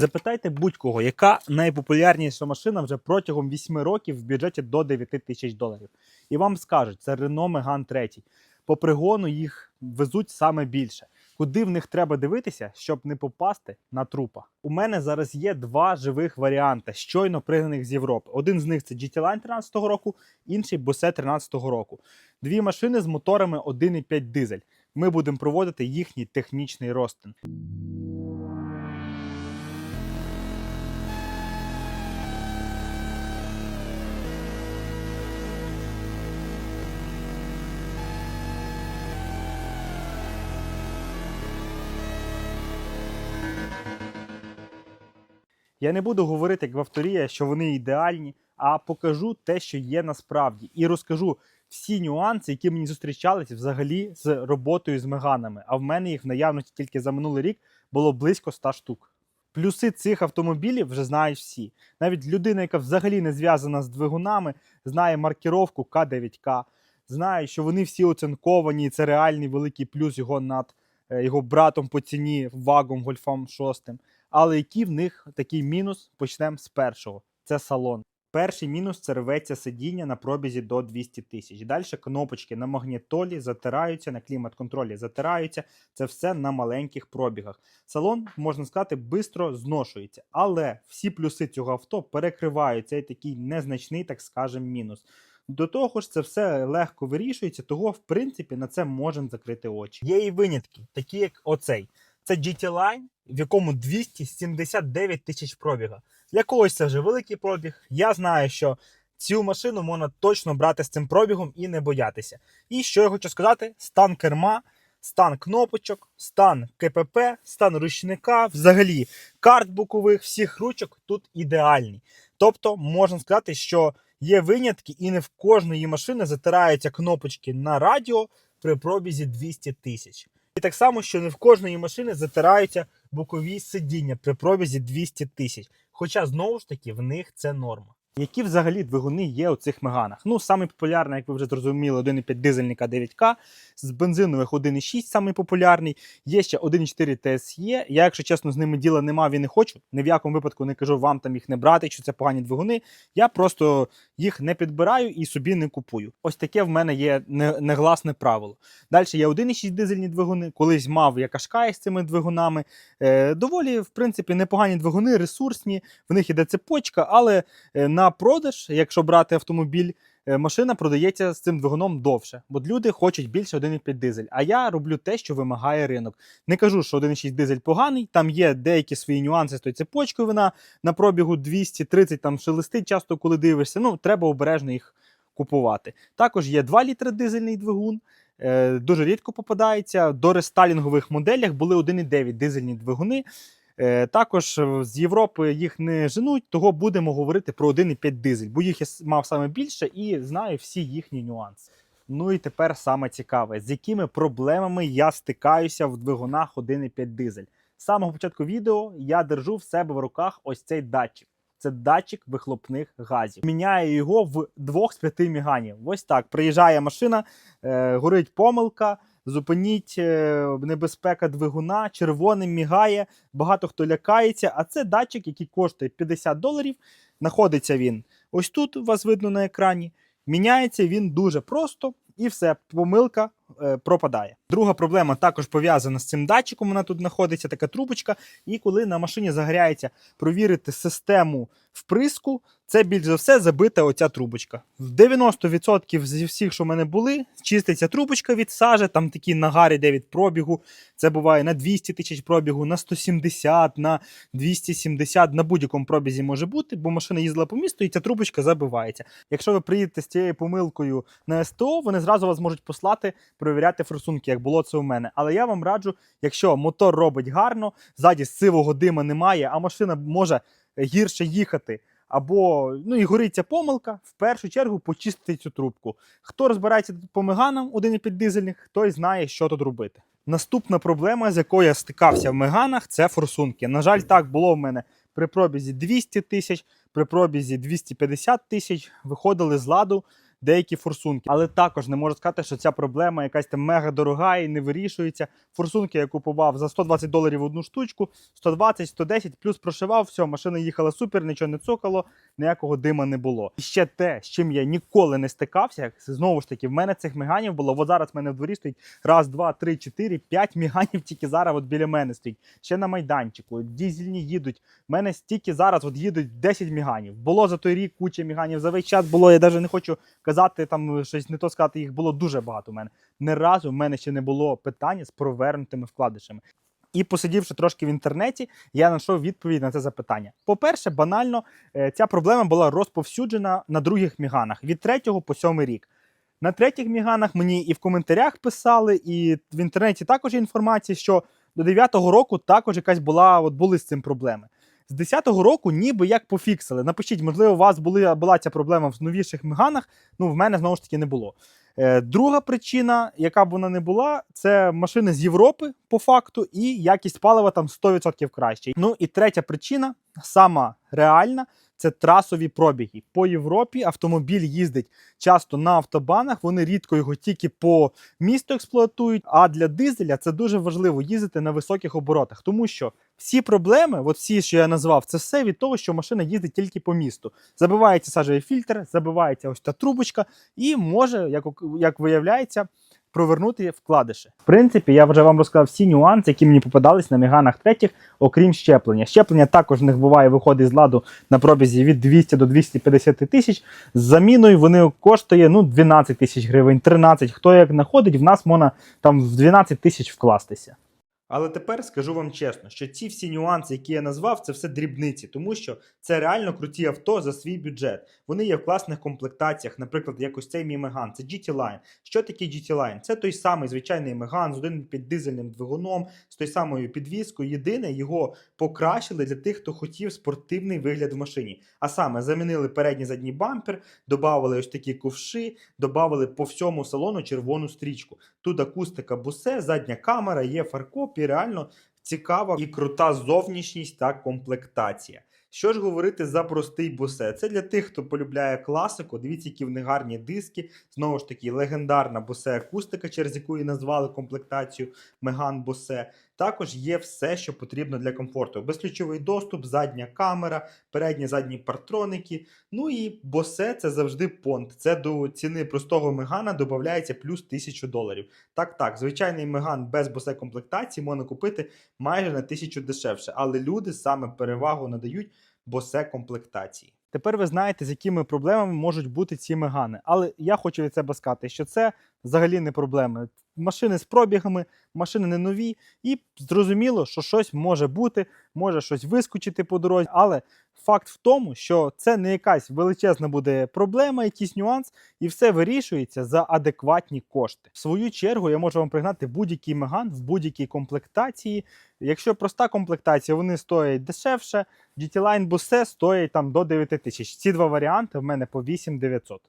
Запитайте будь-кого, яка найпопулярніша машина вже протягом 8 років в бюджеті до 9 тисяч доларів. І вам скажуть, це Renault Megane 3. По пригону їх везуть саме більше. Куди в них треба дивитися, щоб не попасти на трупа? У мене зараз є два живих варіанти, щойно пригнаних з Європи. Один з них це GT-Line 13-го року, інший Bose 13-го року. Дві машини з моторами 1,5 дизель. Ми будемо проводити їхній технічний розтин. Я не буду говорити, як в авторія, що вони ідеальні, а покажу те, що є насправді, і розкажу всі нюанси, які мені зустрічалися взагалі з роботою з меганами. А в мене їх в наявності тільки за минулий рік було близько 100 штук. Плюси цих автомобілів вже знають всі. Навіть людина, яка взагалі не зв'язана з двигунами, знає маркіровку К9К, знає, що вони всі оцинковані, і це реальний великий плюс його над е, його братом по ціні вагом Гольфом 6. Але який в них такий мінус? Почнемо з першого. Це салон. Перший мінус це рветься сидіння на пробізі до 200 тисяч. Далі кнопочки на магнітолі затираються, на клімат-контролі затираються. Це все на маленьких пробігах. Салон, можна сказати, швидко зношується. Але всі плюси цього авто перекривають цей такий незначний, так скажемо, мінус. До того ж, це все легко вирішується, того, в принципі, на це можемо закрити очі. Є і винятки, такі як оцей. Це GT Line, в якому 279 тисяч пробіга. Для когось це вже великий пробіг. Я знаю, що цю машину можна точно брати з цим пробігом і не боятися. І що я хочу сказати: стан керма, стан кнопочок, стан КПП, стан ручника, взагалі карт бокових, всіх ручок тут ідеальні. Тобто, можна сказати, що є винятки, і не в кожної машини затираються кнопочки на радіо при пробізі 200 тисяч. І так само, що не в кожної машини затираються бокові сидіння при пробізі 200 тисяч. Хоча знову ж таки в них це норма. Які взагалі двигуни є у цих меганах? Ну, самий популярний, як ви вже зрозуміли, 1,5 дизельника 9К, з бензинових 1,6 самий популярний. Є ще 1,4 TSE. Я, якщо чесно, з ними діла не мав і не хочу. Ні в якому випадку не кажу вам там їх не брати, що це погані двигуни. Я просто їх не підбираю і собі не купую. Ось таке в мене є не- негласне правило. Далі є 1,6 дизельні двигуни. Колись мав я кашкай з цими двигунами. Е, доволі, в принципі, непогані двигуни, ресурсні. В них іде цепочка, але е, на продаж, якщо брати автомобіль, машина продається з цим двигуном довше, бо люди хочуть більше 1,5 дизель. А я роблю те, що вимагає ринок. Не кажу, що 1,6 дизель поганий, там є деякі свої нюанси з тою цепочкою. Вона на пробігу 230 там шелестить часто, коли дивишся. Ну, треба обережно їх купувати. Також є 2 літри дизельний двигун. е, Дуже рідко попадається. До рестайлінгових моделях були 1,9 дизельні двигуни. Е, Також з Європи їх не женуть, того будемо говорити про 1,5 дизель, бо їх я мав саме більше і знаю всі їхні нюанси. Ну і тепер саме цікаве, з якими проблемами я стикаюся в двигунах 1,5 дизель. З самого початку відео я держу в себе в руках ось цей датчик. Це датчик вихлопних газів. Міняю його в двох з п'яти міганів. Ось так. Приїжджає машина, е, горить помилка, зупиніть е, небезпека двигуна, червоним мігає, багато хто лякається. А це датчик, який коштує 50 доларів. Знаходиться він ось тут, у вас видно на екрані. Міняється він дуже просто і все, помилка пропадає. Друга проблема також пов'язана з цим датчиком. Вона тут знаходиться така трубочка. І коли на машині загоряється провірити систему вприску, це більш за все забита оця трубочка. В 90% зі всіх, що в мене були, чиститься трубочка від сажі, там такі нагари йде від пробігу. Це буває на 200 тисяч пробігу, на 170, на 270, на будь-якому пробізі може бути, бо машина їздила по місту і ця трубочка забивається. Якщо ви приїдете з цією помилкою на СТО, вони зразу вас можуть послати перевіряти форсунки, як було це у мене. Але я вам раджу, якщо мотор робить гарно, ззаді сивого дима немає, а машина може гірше їхати. Або ну і гориться помилка, в першу чергу почистити цю трубку. Хто розбирається по меганам 1,5 дизельних, той знає, що тут робити. Наступна проблема, з якою я стикався в меганах, це форсунки. На жаль, так було в мене при пробізі 200 тисяч, при пробізі 250 тисяч виходили з ладу деякі форсунки. Але також не можу сказати, що ця проблема якась там мега дорога і не вирішується. Форсунки я купував за 120 доларів одну штучку, 120, 110, плюс прошивав, все, машина їхала супер, нічого не цокало, ніякого дима не було. І ще те, з чим я ніколи не стикався, знову ж таки, в мене цих меганів було. От зараз в мене в дворі стоїть раз, два, три, чотири, п'ять меганів тільки зараз от біля мене стоїть. Ще на майданчику, дізельні їдуть. У мене стільки зараз от їдуть 10 міганів. Було за той рік куча міганів. За весь час було, я навіть не хочу там щось не то сказати, їх було дуже багато у мене. Не разу в мене ще не було питання з провернутими вкладишами. І посидівши трошки в інтернеті, я знайшов відповідь на це запитання. По-перше, банально е, ця проблема була розповсюджена на других міганах від 3 по 7 рік. На третіх міганах мені і в коментарях писали, і в інтернеті також є інформація, що до 9-го року також якась була, от були з цим проблеми. З 10-го року ніби як пофіксили. Напишіть, можливо, у вас були, була ця проблема в новіших меганах. Ну, в мене знову ж таки не було. Е, друга причина, яка б вона не була, це машини з Європи по факту, і якість палива там 100% краще. Ну і третя причина, сама реальна, це трасові пробіги. По Європі автомобіль їздить часто на автобанах, вони рідко його тільки по місту експлуатують. А для дизеля це дуже важливо їздити на високих оборотах, тому що всі проблеми, от всі, що я назвав, це все від того, що машина їздить тільки по місту. Забивається сажевий фільтр, забивається ось та трубочка, і може, як, як виявляється, провернути вкладиші. В принципі, я вже вам розказав всі нюанси, які мені попадались на міганах третіх, окрім щеплення. Щеплення також в них буває виходить з ладу на пробізі від 200 до 250 тисяч. З заміною вони коштує ну 12 тисяч гривень, 13. Хто як знаходить, в нас можна там в 12 тисяч вкластися. Але тепер скажу вам чесно, що ці всі нюанси, які я назвав, це все дрібниці, тому що це реально круті авто за свій бюджет. Вони є в класних комплектаціях, наприклад, як ось цей мій Меган, це GT Line. Що таке GT Line? Це той самий звичайний Меган з один під дизельним двигуном, з той самою підвіскою. Єдине, його покращили для тих, хто хотів спортивний вигляд в машині. А саме замінили передній задній бампер, додали ось такі ковши, додали по всьому салону червону стрічку. Тут акустика бусе, задня камера, є фаркоп і реально цікава і крута зовнішність та комплектація. Що ж говорити за простий босе? Це для тих, хто полюбляє класику. Дивіться, які в них гарні диски. Знову ж таки, легендарна босе акустика, через яку і назвали комплектацію Меган Босе. Також є все, що потрібно для комфорту: безключовий доступ, задня камера, передні задні партроники. Ну і босе це завжди понт. Це до ціни простого мегана додається плюс 1000 доларів. Так, так, звичайний меган без босе комплектації можна купити майже на 1000 дешевше, але люди саме перевагу надають босе комплектації. Тепер ви знаєте, з якими проблемами можуть бути ці мегани. Але я хочу від себе сказати, що це взагалі не проблеми. Машини з пробігами, машини не нові, і зрозуміло, що щось може бути, може щось вискочити по дорозі. Але факт в тому, що це не якась величезна буде проблема, якийсь нюанс, і все вирішується за адекватні кошти. В свою чергу я можу вам пригнати будь-який меган в будь-якій комплектації. Якщо проста комплектація, вони стоять дешевше. GT Line Bose стоять там до 9 тисяч. Ці два варіанти в мене по 8900.